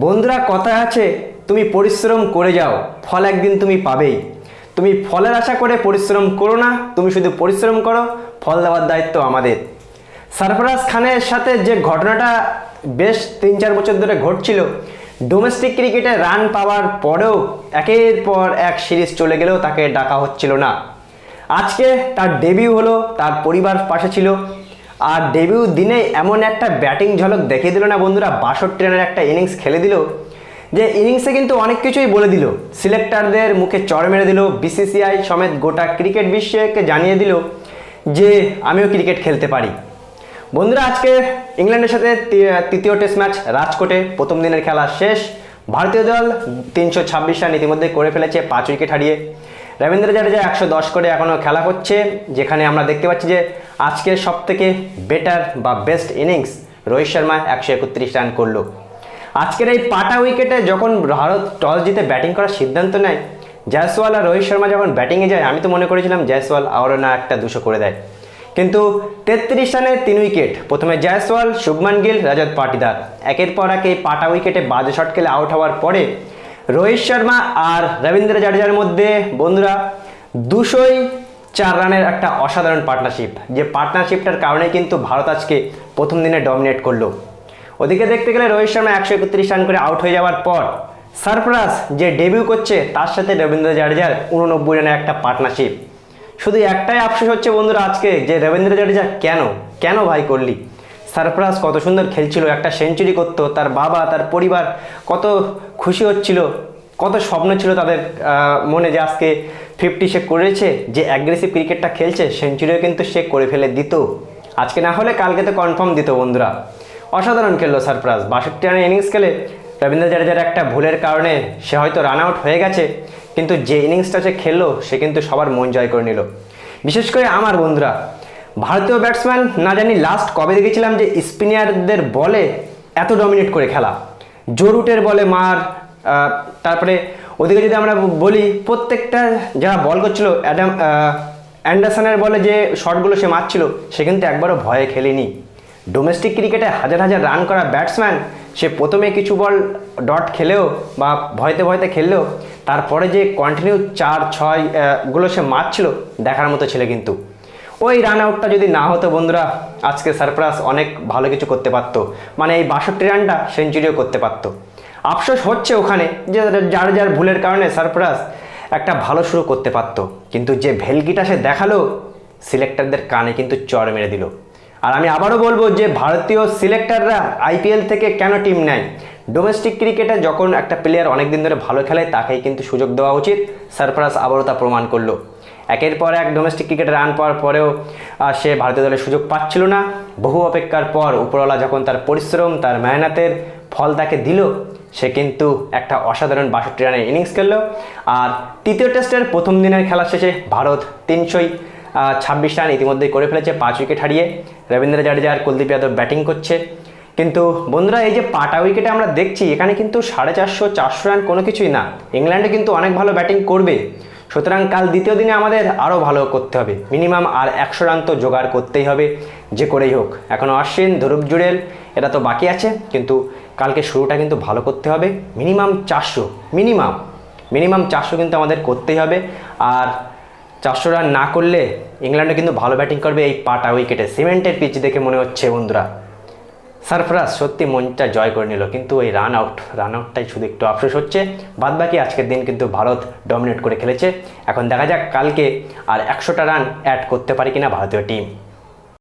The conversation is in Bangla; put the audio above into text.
বন্ধুরা কথা আছে, তুমি পরিশ্রম করে যাও, ফল একদিন তুমি পাবেই। তুমি ফলের আশা করে পরিশ্রম করো না, তুমি শুধু পরিশ্রম করো, ফল দেওয়ার দায়িত্ব আমাদের। সরফরাজ খানের সাথে যে ঘটনাটা বেশ তিন চার বছর ধরে ঘটছিল ডোমেস্টিক ক্রিকেটে রান পাওয়ার পরেও একের পর এক সিরিজ চলে গেলেও তাকে ডাকা হচ্ছিল না। আজকে তার ডেবিউ হলো, তার পরিবার পাশে ছিল আর ডেবিউ দিনে এমন একটা ব্যাটিং ঝলক দেখিয়ে দিল না বন্ধুরা। বাষট্টি রানের একটা ইনিংস খেলে দিল, যে ইনিংসে কিন্তু অনেক কিছুই বলে দিল। সিলেক্টারদের মুখে চড় মেরে দিল বিসিসিআই সমেত গোটা ক্রিকেট বিশ্বকে জানিয়ে দিল যে, আমিও ক্রিকেট খেলতে পারি। বন্ধুরা, আজকে ইংল্যান্ডের সাথে তৃতীয় টেস্ট ম্যাচ রাজকোটে প্রথম দিনের খেলা শেষ। ভারতীয় দল তিনশো ছাব্বিশ রান ইতিমধ্যে করে ফেলেছে, পাঁচ উইকেট হারিয়ে। রবীন্দ্র জাডেজা একশো দশ করে এখনও খেলা করছে, যেখানে আমরা দেখতে পাচ্ছি যে আজকের সব থেকে বেটার বা বেস্ট ইনিংস রোহিত শর্মা একশো একত্রিশ রান করল। আজকের এই পাটা উইকেটে যখন ভারত টস জিতে ব্যাটিং করার সিদ্ধান্ত নেয়, জয়সওয়াল আর রোহিত শর্মা যখন ব্যাটিংয়ে যায়, আমি তো মনে করেছিলাম জয়সওয়াল আরও না একটা দুশো করে দেয়। কিন্তু তেত্রিশ রানে তিন উইকেট প্রথমে জয়সওয়াল, শুভমান গিল রাজত পাটিদার। একের পর এক এই পাটা উইকেটে বাজে শট খেলে আউট হওয়ার পরে রোহিত শর্মা আর রবীন্দ্র জাডেজার মধ্যে, বন্ধুরা, দুশোই চার রানের একটা অসাধারণ পার্টনারশিপ যে পার্টনারশিপটার কারণে কিন্তু ভারত আজকে প্রথম দিনে ডমিনেট করল। ওদিকে দেখতে গেলে রোহিত শর্মা একশো একত্রিশ রান করে আউট হয়ে যাওয়ার পর সারপ্রাস যে ডেবিউ করছে, তার সাথে রবীন্দ্র জাডেজার উননব্বই রানের একটা পার্টনারশিপ শুধু একটাই আফসোস হচ্ছে বন্ধুরা আজকে যে রবীন্দ্র জাডেজা কেন কেন ভাই করলি? সারপ্রাস কত সুন্দর খেলছিল, একটা সেঞ্চুরি করতো, তার বাবা, তার পরিবার কত খুশি হচ্ছিল, কত স্বপ্ন ছিল তাদের মনে যে আজকে ফিফটি সে করেছে, যে অ্যাগ্রেসিভ ক্রিকেটটা খেলছে সেঞ্চুরিও কিন্তু সে করে ফেলে দিত। আজকে না হলে কালকে তো কনফার্ম দিত বন্ধুরা। অসাধারণ খেললো সারপ্রাস বাষট্টি রানের ইনিংস খেলে রবীন্দ্র জাডেজার একটা ভুলের কারণে সে হয়তো রান আউট হয়ে গেছে, কিন্তু যে ইনিংসটা সে খেললো, সে কিন্তু সবার মন জয় করে নিল। বিশেষ করে আমার বন্ধুরা ভারতীয় ব্যাটসম্যান না জানি লাস্ট কবে দেখেছিলাম যে স্পিনারদের বলে এত ডমিনেট করে খেলা। জরুটের বলে মার তারপরে ওদিকে যদি আমরা বলি প্রত্যেকটা যারা বল করছিল অ্যাডাম অ্যান্ডারসনের বলে যে শটগুলো সে মারছিল, সে কিন্তু একবারও ভয়ে খেলেনি। ডোমেস্টিক ক্রিকেটে হাজার হাজার রান করা ব্যাটসম্যান সে প্রথমে কিছু বল ডট খেলেও বা ভয়তে ভয়তে খেললেও, তারপরে যে কন্টিনিউ চার, ছয়গুলো সে মারছিল, দেখার মতো ছিল কিন্তু। ওই রান আউটটা যদি না হতো বন্ধুরা, আজকে সারপ্রাস অনেক ভালো কিছু করতে পারতো। মানে এই বাষট্টি রানটা সেঞ্চুরিও করতে পারতো। আফসোস হচ্ছে ওখানে যে যার যার ভুলের কারণে সারপ্রাস একটা ভালো শুরু করতে পারতো। কিন্তু যে ভেলকিটা সে দেখাল সিলেক্টরদের কানে কিন্তু চর মেরে দিল। আর আমি আবারও বলব যে ভারতীয় সিলেক্টররা আইপিএল থেকে কেন টিম নেয়? ডোমেস্টিক ক্রিকেটে যখন একটা প্লেয়ার অনেক দিন ধরে ভালো খেলে, তাকেই কিন্তু সুযোগ দেওয়া উচিত। সারপ্রাস আবারও তা প্রমাণ করল। একের পর এক ডোমেস্টিক ক্রিকেটে রান পাওয়ার পরেও সে ভারতীয় দলের সুযোগ পাচ্ছিল না। বহু অপেক্ষার পর উপরওয়ালা যখন তার পরিশ্রম, তার মেহনতের ফল তাকে দিল, সে কিন্তু একটা অসাধারণ বাষট্টি রানের ইনিংস খেললো। আর তৃতীয় টেস্টের প্রথম দিনের খেলা শেষে ভারত তিনশোই ছাব্বিশ রান ইতিমধ্যেই করে ফেলেছে, পাঁচ উইকেট হারিয়ে। রবীন্দ্র জাডেজা আর কুলদীপ যাদব ব্যাটিং করছে। কিন্তু বন্ধুরা, এই যে পাটা উইকেটে আমরা দেখছি, এখানে কিন্তু সাড়ে চারশো চারশো রান কোনো কিছুই না। ইংল্যান্ডে কিন্তু অনেক ভালো ব্যাটিং করবে। সুতরাং কাল দ্বিতীয় দিনে আমাদের আরও ভালো করতে হবে। মিনিমাম আর একশো রান তো জোগাড় করতেই হবে, যে করেই হোক। এখনও অশ্বিন ধ্রুব জুড়েল, এটা তো বাকি আছে, কিন্তু কালকে শুরুটা কিন্তু ভালো করতে হবে। মিনিমাম চারশো, মিনিমাম মিনিমাম চারশো কিন্তু আমাদের করতেই হবে। আর চারশো রান না করলে ইংল্যান্ডে কিন্তু ভালো ব্যাটিং করবে এই পাটা উইকেটে। সিমেন্টের পিচ দেখে মনে হচ্ছে বন্ধুরা। সারফরাজ সত্যি মনটা জয় করে নিল, কিন্তু ওই রান আউট রান আউটটাই শুধু একটু আফসোস হচ্ছে। বাদ বাকি আজকের দিন কিন্তু ভারত ডমিনেট করে খেলেছে। এখন দেখা যাক কালকে আর একশোটা রান অ্যাড করতে পারে কিনা ভারতীয় টিম